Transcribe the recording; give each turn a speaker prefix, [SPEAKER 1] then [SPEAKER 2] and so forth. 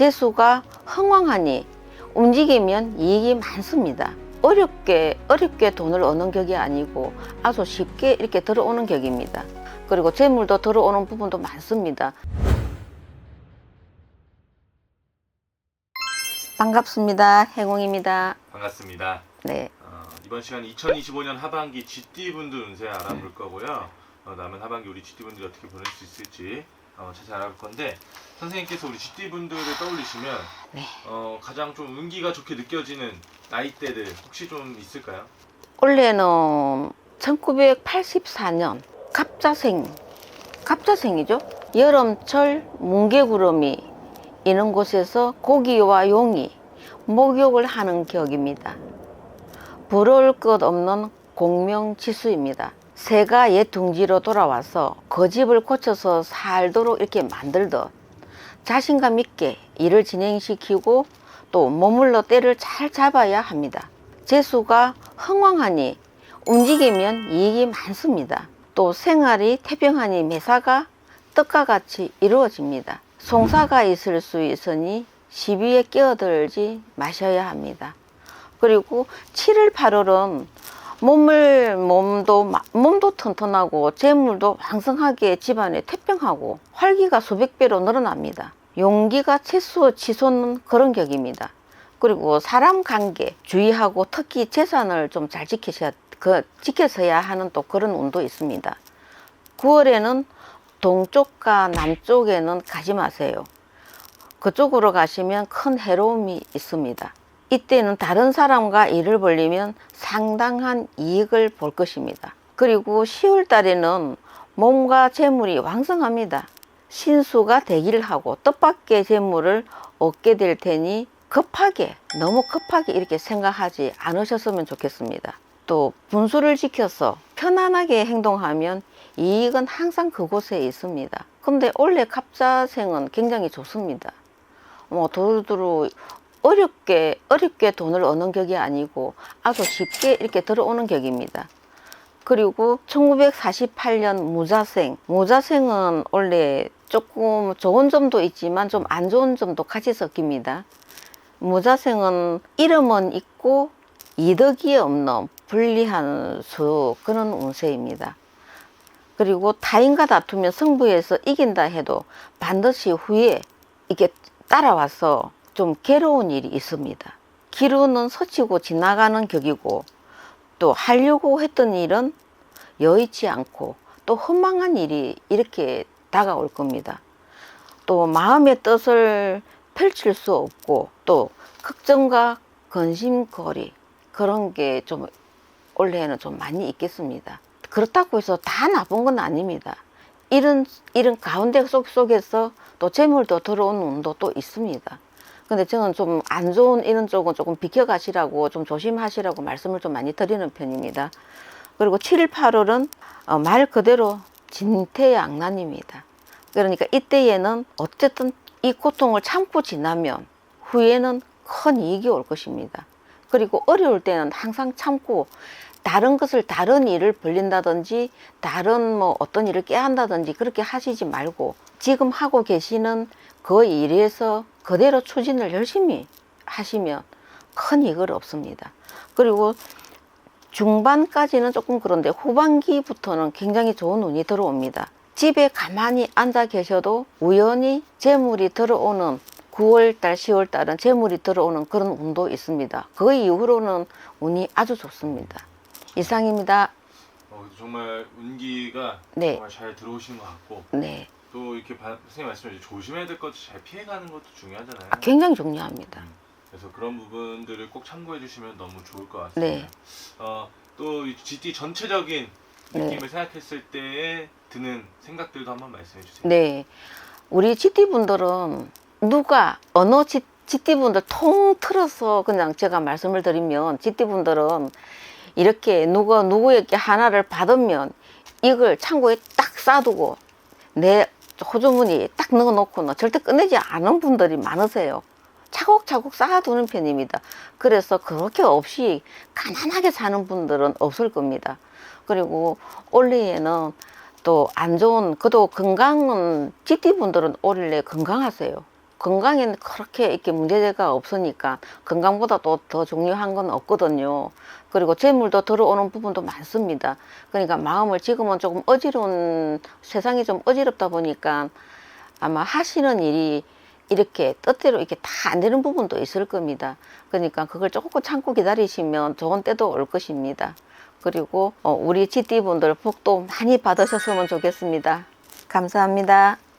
[SPEAKER 1] 재수가 흥왕하니 움직이면 이익이 많습니다. 어렵게 어렵게 돈을 얻는 격이 아니고 아주 쉽게 이렇게 들어오는 격입니다. 그리고 재물도 들어오는 부분도 많습니다. 반갑습니다. 행운입니다.
[SPEAKER 2] 반갑습니다.
[SPEAKER 1] 네,
[SPEAKER 2] 어, 이번 시간 2025년 하반기 GT분들 운세 알아볼 거고요. 어, 남은 하반기 우리 GT분들이 어떻게 보낼 수 있을지 어, 자세히 알아볼 건데 선생님께서 우리 GT분들을 떠올리시면
[SPEAKER 1] 네.
[SPEAKER 2] 어, 가장 좀 운기가 좋게 느껴지는 나이대들 혹시 좀 있을까요?
[SPEAKER 1] 올해는 1984년 갑자생, 갑자생이죠. 여름철 뭉게구름이 있는 곳에서 고기와 용이 목욕을 하는 격입니다. 부러울 것 없는 공명지수입니다. 새가 옛 둥지로 돌아와서 거집을 고쳐서 살도록 이렇게 만들듯 자신감 있게 일을 진행시키고 또 머물러 때를 잘 잡아야 합니다. 재수가 흥왕하니 움직이면 이익이 많습니다. 또 생활이 태평하니 매사가 떡과 같이 이루어집니다. 송사가 있을 수 있으니 시비에 끼어들지 마셔야 합니다. 그리고 7월 8월은 몸을 몸도 마- 몸도 튼튼하고 재물도 왕성하게 집안에 태평하고 활기가 수백 배로 늘어납니다. 용기가 채수 치솟는 그런 격입니다. 그리고 사람 관계 주의하고 특히 재산을 좀 잘 지키셔야 그 지켜서야 하는 또 그런 운도 있습니다. 9월에는 동쪽과 남쪽에는 가지 마세요. 그쪽으로 가시면 큰 해로움이 있습니다. 이때는 다른 사람과 일을 벌리면 상당한 이익을 볼 것입니다. 그리고 10월 달에는 몸과 재물이 왕성합니다. 신수가 대기를 하고 뜻밖의 재물을 얻게 될 테니 급하게 너무 급하게 이렇게 생각하지 않으셨으면 좋겠습니다. 또 분수를 지켜서 편안하게 행동하면 이익은 항상 그곳에 있습니다. 근데 원래 갑자생은 굉장히 좋습니다. 뭐 두루두루 어렵게 어렵게 돈을 얻는 격이 아니고 아주 쉽게 이렇게 들어오는 격입니다. 그리고 1948년 무자생, 무자생은 원래 조금 좋은 점도 있지만 좀 안 좋은 점도 같이 섞입니다. 무자생은 이름은 있고 이득이 없는 불리한 수 그런 운세입니다. 그리고 타인과 다투면 승부에서 이긴다 해도 반드시 후에 이게 따라와서 좀 괴로운 일이 있습니다. 기루는 서치고 지나가는 격이고 또 하려고 했던 일은 여의치 않고 또 허망한 일이 이렇게 다가올 겁니다. 또 마음의 뜻을 펼칠 수 없고 또 걱정과 근심거리 그런 게 좀 올해는 좀 많이 있겠습니다. 그렇다고 해서 다 나쁜 건 아닙니다. 이런 이런 가운데 속 속에서 또 재물도 들어오는 운도 또 있습니다. 근데 저는 좀 안 좋은 이런 쪽은 조금 비켜가시라고 좀 조심하시라고 말씀을 좀 많이 드리는 편입니다. 그리고 7일 8월은 어, 말 그대로 진퇴양난입니다. 그러니까 이때에는 어쨌든 이 고통을 참고 지나면 후에는 큰 이익이 올 것입니다. 그리고 어려울 때는 항상 참고 다른 것을 다른 일을 벌린다든지 다른 뭐 어떤 일을 깨한다든지 그렇게 하시지 말고 지금 하고 계시는 그 일에서 그대로 추진을 열심히 하시면 큰 이익을 없습니다. 그리고 중반까지는 조금 그런데 후반기부터는 굉장히 좋은 운이 들어옵니다. 집에 가만히 앉아 계셔도 우연히 재물이 들어오는 9월달, 10월달은 재물이 들어오는 그런 운도 있습니다. 그 이후로는 운이 아주 좋습니다. 이상입니다.
[SPEAKER 2] 어, 정말 운기가
[SPEAKER 1] 네.
[SPEAKER 2] 정말 잘 들어오시는 것 같고
[SPEAKER 1] 네,
[SPEAKER 2] 또 이렇게 바- 선생님 말씀해 주신 조심해야 될 것도 잘 피해가는 것도 중요하잖아요.
[SPEAKER 1] 아, 굉장히 중요합니다.
[SPEAKER 2] 음, 그래서 그런 부분들을 꼭 참고해 주시면 너무 좋을 것 같습니다.
[SPEAKER 1] 네.
[SPEAKER 2] 어, 또이 GT 전체적인
[SPEAKER 1] 네.
[SPEAKER 2] 느낌을 생각했을 때에 드는 생각들도 한번 말씀해 주세요.
[SPEAKER 1] 네, 우리 GT 분들은 누가 어느 GT 분들 통틀어서 그냥 제가 말씀을 드리면 GT 분들은 이렇게 누가 누구에게 하나를 받으면 이걸 창고에 딱 싸두고 내 호주머니에 딱 넣어놓고는 절대 꺼내지 않은 분들이 많으세요. 차곡차곡 쌓아두는 편입니다. 그래서 그렇게 없이 가난하게 사는 분들은 없을 겁니다. 그리고 올해에는 또 안 좋은 그도 건강은 GT 분들은 올해 건강하세요. 건강에는 그렇게 이렇게 문제가 없으니까 건강보다 또 더 중요한 건 없거든요. 그리고 재물도 들어오는 부분도 많습니다. 그러니까 마음을 지금은 조금 어지러운 세상이 좀 어지럽다 보니까 아마 하시는 일이 이렇게 뜻대로 이렇게 다 안 되는 부분도 있을 겁니다. 그러니까 그걸 조금 참고 기다리시면 좋은 때도 올 것입니다. 그리고 어, 우리 GT 분들 복도 많이 받으셨으면 좋겠습니다. 감사합니다.